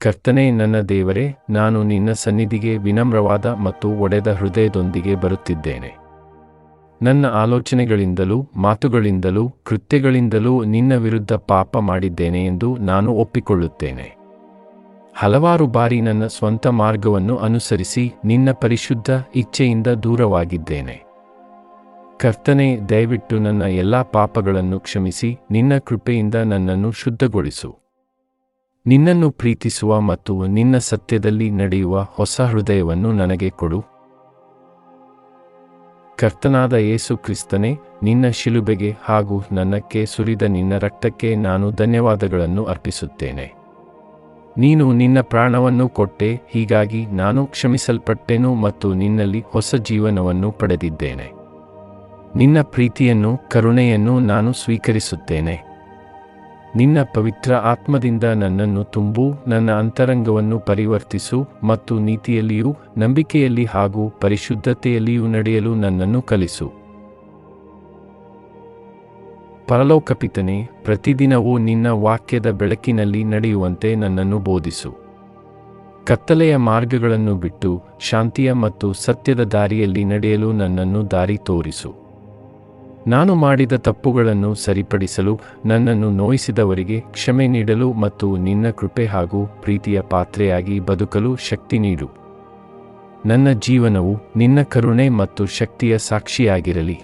ಕರ್ತನೇ ನನ್ನ ದೇವರೇ, ನಾನು ನಿನ್ನ ಸನ್ನಿಧಿಗೆ ವಿನಮ್ರವಾದ ಮತ್ತು ಒಡೆದ ಹೃದಯದೊಂದಿಗೆ ಬರುತ್ತಿದ್ದೇನೆ. ನನ್ನ ಆಲೋಚನೆಗಳಿಂದಲೂ, ಮಾತುಗಳಿಂದಲೂ, ಕೃತ್ಯಗಳಿಂದಲೂ ನಿನ್ನ ವಿರುದ್ಧ ಪಾಪ ಮಾಡಿದ್ದೇನೆ ಎಂದು ನಾನು ಒಪ್ಪಿಕೊಳ್ಳುತ್ತೇನೆ. ಹಲವಾರು ಬಾರಿ ನನ್ನ ಸ್ವಂತ ಮಾರ್ಗವನ್ನು ಅನುಸರಿಸಿ ನಿನ್ನ ಪರಿಶುದ್ಧ ಇಚ್ಛೆಯಿಂದ ದೂರವಾಗಿದ್ದೇನೆ. ಕರ್ತನೆ, ದಯವಿಟ್ಟು ನನ್ನ ಎಲ್ಲಾ ಪಾಪಗಳನ್ನು ಕ್ಷಮಿಸಿ, ನಿನ್ನ ಕೃಪೆಯಿಂದ ನನ್ನನ್ನು ಶುದ್ಧಗೊಳಿಸು. ನಿನ್ನನ್ನು ಪ್ರೀತಿಸುವ ಮತ್ತು ನಿನ್ನ ಸತ್ಯದಲ್ಲಿ ನಡೆಯುವ ಹೊಸ ಹೃದಯವನ್ನು ನನಗೆ ಕೊಡು. ಕರ್ತನಾದ ಯೇಸು ಕ್ರಿಸ್ತನೇ, ನಿನ್ನ ಶಿಲುಬೆಗೆ ಹಾಗೂ ನನ್ನಕ್ಕೆ ಸುರಿದ ನಿನ್ನ ರಕ್ತಕ್ಕೆ ನಾನು ಧನ್ಯವಾದಗಳನ್ನು ಅರ್ಪಿಸುತ್ತೇನೆ. ನೀನು ನಿನ್ನ ಪ್ರಾಣವನ್ನು ಕೊಟ್ಟೆ, ಹೀಗಾಗಿ ನಾನು ಕ್ಷಮಿಸಲ್ಪಟ್ಟೆನು ಮತ್ತು ನಿನ್ನಲ್ಲಿ ಹೊಸ ಜೀವನವನ್ನು ಪಡೆದಿದ್ದೇನೆ. ನಿನ್ನ ಪ್ರೀತಿಯನ್ನು, ಕರುಣೆಯನ್ನು ನಾನು ಸ್ವೀಕರಿಸುತ್ತೇನೆ. ನಿನ್ನ ಪವಿತ್ರ ಆತ್ಮದಿಂದ ನನ್ನನ್ನು ತುಂಬು, ನನ್ನ ಅಂತರಂಗವನ್ನು ಪರಿವರ್ತಿಸು ಮತ್ತು ನೀತಿಯಲ್ಲಿಯೂ ನಂಬಿಕೆಯಲ್ಲಿ ಹಾಗೂ ಪರಿಶುದ್ಧತೆಯಲ್ಲಿಯೂ ನಡೆಯಲು ನನ್ನನ್ನು ಕಲಿಸು. ಪರಲೋಕಪಿತನೆ ಪ್ರತಿದಿನವೂ ನಿನ್ನ ವಾಕ್ಯದ ಬೆಳಕಿನಲ್ಲಿ ನಡೆಯುವಂತೆ ನನ್ನನ್ನು ಬೋಧಿಸು. ಕತ್ತಲೆಯ ಮಾರ್ಗಗಳನ್ನು ಬಿಟ್ಟು ಶಾಂತಿಯ ಮತ್ತು ಸತ್ಯದ ದಾರಿಯಲ್ಲಿ ನಡೆಯಲು ನನ್ನನ್ನು ದಾರಿ ತೋರಿಸು. ನಾನು ಮಾಡಿದ ತಪ್ಪುಗಳನ್ನು ಸರಿಪಡಿಸಲು ನನ್ನನ್ನು ನೋಯಿಸಿದವರಿಗೆ ಕ್ಷಮೆ ನೀಡಲು ಮತ್ತು ನಿನ್ನ ಕೃಪೆ ಹಾಗೂ ಪ್ರೀತಿಯ ಪಾತ್ರೆಯಾಗಿ ಬದುಕಲು ಶಕ್ತಿ ನೀಡು. ನನ್ನ ಜೀವನವು ನಿನ್ನ ಕರುಣೆ ಮತ್ತು ಶಕ್ತಿಯ ಸಾಕ್ಷಿಯಾಗಿರಲಿ.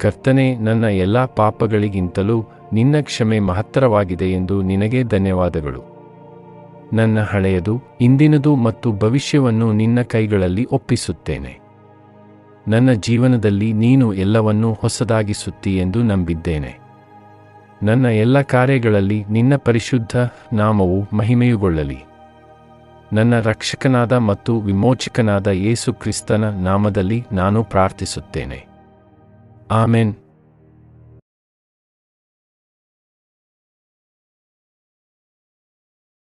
ಕರ್ತನೆ, ನನ್ನ ಎಲ್ಲ ಪಾಪಗಳಿಗಿಂತಲೂ ನಿನ್ನ ಕ್ಷಮೆ ಮಹತ್ತರವಾಗಿದೆ ಎಂದು ನಿನಗೆ ಧನ್ಯವಾದಗಳು. ನನ್ನ ಹಳೆಯದು, ಇಂದಿನದು ಮತ್ತು ಭವಿಷ್ಯವನ್ನು ನಿನ್ನ ಕೈಗಳಲ್ಲಿ ಒಪ್ಪಿಸುತ್ತೇನೆ. ನನ್ನ ಜೀವನದಲ್ಲಿ ನೀನು ಎಲ್ಲವನ್ನೂ ಹೊಸದಾಗಿಸುತ್ತಿ ಎಂದು ನಂಬಿದ್ದೇನೆ. ನನ್ನ ಎಲ್ಲ ಕಾರ್ಯಗಳಲ್ಲಿ ನಿನ್ನ ಪರಿಶುದ್ಧ ನಾಮವು ಮಹಿಮೆಯುಗೊಳ್ಳಲಿ. ನನ್ನ ರಕ್ಷಕನಾದ ಮತ್ತು ವಿಮೋಚಕನಾದ ಯೇಸು ಕ್ರಿಸ್ತನ ನಾಮದಲ್ಲಿ ನಾನು ಪ್ರಾರ್ಥಿಸುತ್ತೇನೆ. ಆಮೆನ್.